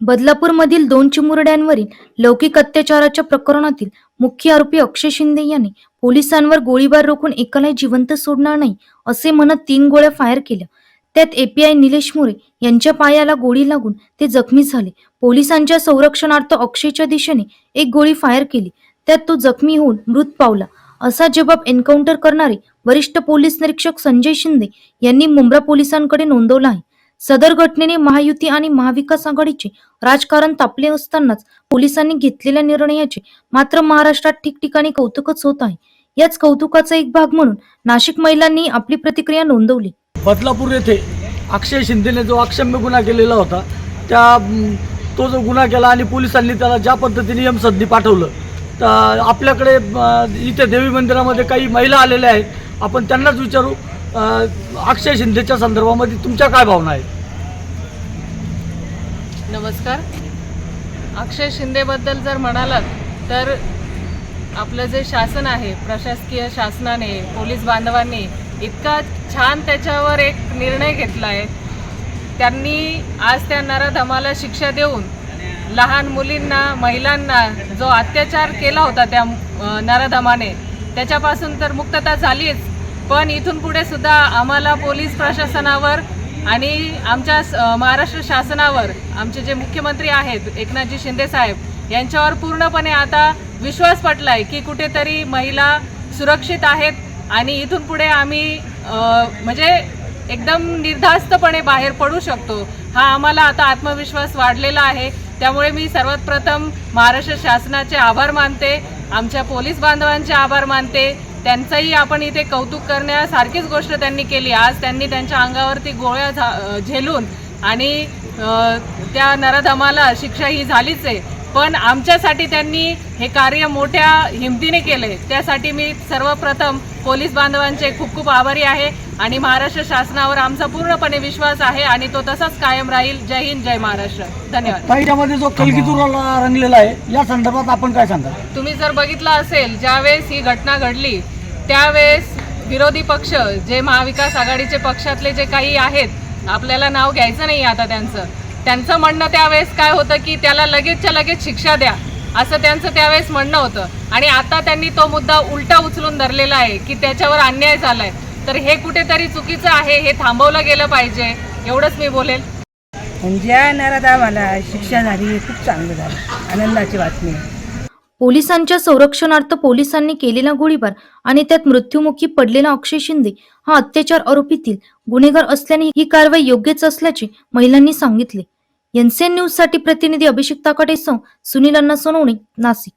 बदलापूरमधील दोन चिमुरड्यांवरील लौकिक अत्याचाराच्या प्रकरणातील मुख्य आरोपी अक्षय शिंदे यांनी पोलिसांवर गोळीबार रोखून एकालाही जिवंत सोडणार नाही असे म्हणत तीन गोळ्या फायर केल्या. त्यात एपीआय निलेश मोरे यांच्या पायाला गोळी लागून ते जखमी झाले. पोलिसांच्या संरक्षणार्थ अक्षयच्या दिशेने एक गोळी फायर केली. त्यात तो जखमी होऊन मृत पावला. असा जबाब एन्काउंटर करणारे वरिष्ठ पोलीस निरीक्षक संजय शिंदे यांनी मुंब्रा पोलिसांकडे नोंदवला आहे. सदर घटनेने महायुती आणि महाविकास आघाडीचे राजकारण तापले असतानाच पोलिसांनी घेतलेल्या निर्णयाचे मात्र महाराष्ट्रात ठिकठिकाणी कौतुकच होत आहे. याच कौतुकाचा एक भाग म्हणून नाशिक महिलांनी आपली प्रतिक्रिया नोंदवली. बदलापूर येथे अक्षय शिंदेने जो अक्षम्य गुन्हा केलेला होता त्या तो जो गुन्हा केला आणि पोलिसांनी त्याला ज्या पद्धतीने यमसदनी पाठवलं तर आपल्याकडे इथे देवी मंदिरामध्ये काही महिला आलेल्या आहेत. आपण त्यांनाच विचारू अक्षय शिंदेच्या संदर्भामध्ये तुमच्या काय भावना आहेत? नमस्कार. अक्षय शिंदेबद्दल जर म्हणालात तर आपलं जे शासन आहे प्रशासकीय शासनाने पोलीस बांधवांनी इतका छान त्याच्यावर एक निर्णय घेतला आहे त्यांनी आज त्या नराधमाला शिक्षा देऊन लहान मुलींना महिलांना जो अत्याचार केला होता त्या नराधमाने त्याच्यापासून तर मुक्तता झालीच. पण इथून पुढे सुद्धा आम्हाला पोलीस प्रशासनावर आणि आमच्या महाराष्ट्र शासनावर आमचे जे मुख्यमंत्री आहेत एकनाथजी शिंदे साहेब यांच्यावर पूर्णपणे आता विश्वास पटला आहे की कुठेतरी महिला सुरक्षित आहेत आणि इथून पुढे आम्ही म्हणजे एकदम निर्धास्तपणे बाहेर पडू शकतो. हा आम्हाला आता आत्मविश्वास वाढलेला आहे. त्यामुळे मी सर्वात प्रथम महाराष्ट्र शासनाचे आभार मानते आमच्या पोलीस बांधवांचे आभार मानते. त्यांचंही आपण इथे कौतुक करण्यासारखीच गोष्ट त्यांनी केली. आज त्यांनी त्यांच्या अंगावरती गोळ्या झा झेलून आणि त्या नराधमाला शिक्षा ही झालीच आहे. पण आमच्यासाठी त्यांनी हे कार्य मोठ्या हिमतीने केले. त्यासाठी मी सर्वप्रथम पोलीस बांधवांचे खूप खूप आभारी आहे आणि महाराष्ट्र शासनावर आमचा पूर्णपणे विश्वास आहे आणि तो तसाच कायम राहील. जय हिंद जय महाराष्ट्र. धन्यवाद. ताईच्यामध्ये जो कलगीतुराला रंगलेला आहे या संदर्भात आपण काय सांगाल? तुम्ही जर बघितलं असेल ज्यावेळेस ही घटना घडली त्यावेळेस विरोधी पक्ष जे महाविकास आघाडीचे पक्षातले जे काही आहेत आपल्याला नाव घ्यायचं नाही आता त्यांचं. त्यांचं म्हणणं त्यावेळेस काय होतं की त्याला लगेचच्या लगेच शिक्षा द्या असं त्यांचं त्यावेळेस म्हणणं होतं. आणि आता त्यांनी तो मुद्दा उलटा उचलून धरलेला आहे की त्याच्यावर अन्याय झालाय. तर हे कुठेतरी चुकीचं आहे हे थांबवलं गेलं पाहिजे एवढंच मी बोलेल. आणि ज्या मला शिक्षा झाली हे खूप चांगलं झालं. आनंदाची बातमी आहे. पोलिसांच्या संरक्षणार्थ पोलिसांनी केलेला गोळीबार आणि त्यात मृत्युमुखी पडलेला अक्षय शिंदे हा अत्याचार आरोपीतील गुन्हेगार असल्याने ही कारवाई योग्यच असल्याचे महिलांनी सांगितले. एनसीएन न्यूजसाठी प्रतिनिधी अभिषेक ताकाटे सह सुनील अण्णा सोनवणे नाशिक.